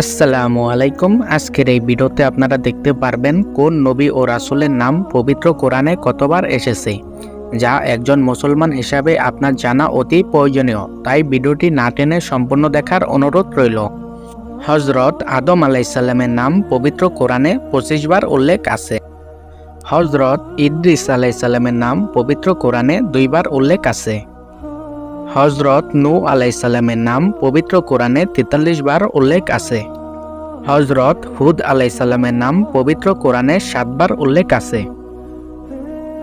আসসালামু আলাইকুম। আজকের এই ভিডিওতে আপনারা দেখতে পারবেন কোন নবী ও রাসূলের নাম পবিত্র কোরআনে কতবার এসেছে, যা একজন মুসলমান হিসাবে আপনার জানা অতি প্রয়োজনীয়। তাই ভিডিওটি না টেনে সম্পূর্ণ দেখার অনুরোধ রইল। হজরত আদম আলাইসাল্লামের নাম পবিত্র কোরআনে পঁচিশ বার উল্লেখ আছে। হজরত ইদ্রিস আলাইসাল্লামের নাম পবিত্র কোরআনে দুইবার উল্লেখ আছে। হজরত নু আলাইসাল্লামের নাম পবিত্র কোরআনে তেতাল্লিশ বার উল্লেখ আছে। হজরত হুদ আলাইসাল্লামের নাম পবিত্র কোরআনে সাতবার উল্লেখ আছে।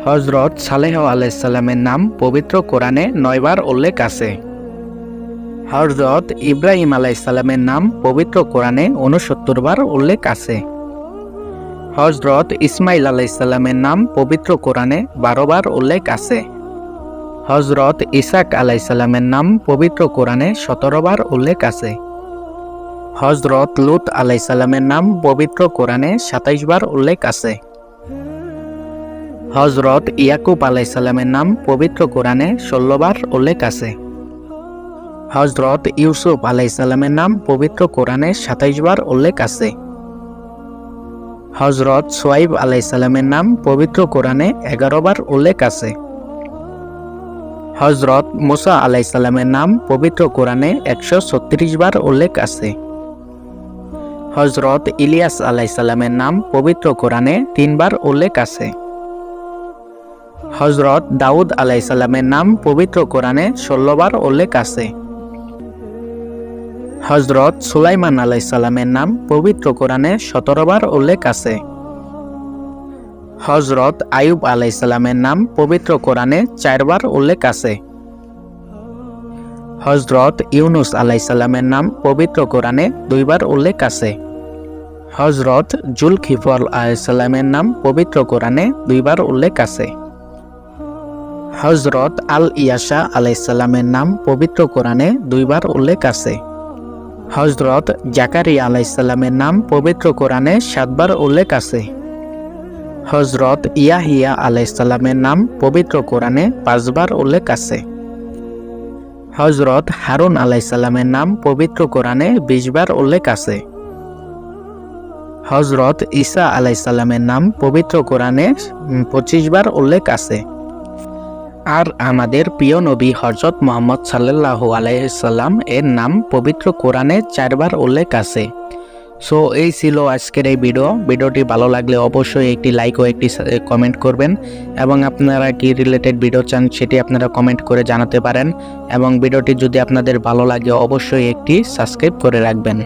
হজরত সালেহ আলাইসাল্লামের নাম পবিত্র কোরআনে নয়বার উল্লেখ আছে। হজরত ইব্রাহিম আলাইসাল্লামের নাম পবিত্র কোরআনে উনসত্তর বার উল্লেখ আছে। হজরত ইসমাইল আলাইসাল্লামের নাম পবিত্র কোরআনে বারো বার উল্লেখ আছে। হজরত ইসাক আলাইসাল্লামের নাম পবিত্র কোরআনে সতেরো বার উল্লেখ আছে। হজরত লুত আলাইসাল্লামের নাম পবিত্র কোরআনে সাতাইশ বার উল্লেখ আছে। হজরত ইয়াকুব আলাইসাল্লামের নাম পবিত্র কোরআনে ষোলো বার উল্লেখ আছে। হজরত ইউসুফ আলাইসাল্লামের নাম পবিত্র কোরআনে সাতাইশ বার উল্লেখ আছে। হজরত সোয়াইব আলাইসাল্লামের নাম পবিত্র কোরআনে এগারো বার উল্লেখ আছে। হজরত মুসা আলাইসাল্লামের নাম পবিত্র কোরআনে একশো ছত্রিশ বার উল্লেখ আছে। হজরত ইলিয়াস আলাইসাল্লামের নাম পবিত্র কোরআনে তিনবার উল্লেখ আছে। হজরত দাউদ আলাইসাল্লামের নাম পবিত্র কোরআনে ষোলো বার উল্লেখ আছে। হজরত সুলাইমান আলাইসাল্লামের নাম পবিত্র কোরআনে সতেরো বার উল্লেখ আছে। হজরত আয়ুব আলাইসাল্লামের নাম পবিত্র কোরআনে চারবার উল্লেখ আছে। হজরত ইউনুস আলাইসাল্লামের নাম পবিত্র কোরআনে দুইবার উল্লেখ আছে। হজরত জুলখিফল আলাইসাল্লামের নাম পবিত্র কোরআনে দুইবার উল্লেখ আছে। হজরত আল ইয়াসা আলাইসাল্লামের নাম পবিত্র কোরআনে দুইবার উল্লেখ আছে। হজরত জাকারি আলাইসাল্লামের নাম পবিত্র কোরআনে সাতবার উল্লেখ আছে। হজরত ইয়াহিয়া আলাইসাল্লামের নাম পবিত্র কোরআনে পাঁচবার উল্লেখ আছে। হজরত হারুন আলাইসাল্লামের নাম পবিত্র কোরআনে বিশবার উল্লেখ আছে। হজরত ঈসা আলাইসাল্লামের নাম পবিত্র কোরআনে পঁচিশ বার উল্লেখ আছে। আর আমাদের প্রিয় নবী হজরত মোহাম্মদ সাল্লাহ আলাইসাল্লাম এর নাম পবিত্র কোরআনে চারবার উল্লেখ আছে। সো এই ছিল আজকের এই ভিডিও ভিডিওটি ভালো লাগলে অবশ্যই একটি লাইক ও একটি কমেন্ট করবেন এবং আপনারা কি রিলেটেড ভিডিও চান সেটি আপনারা কমেন্ট করে জানাতে পারেন এবং ভিডিওটি যদি আপনাদের ভালো লাগে অবশ্যই একটি সাবস্ক্রাইব করে রাখবেন।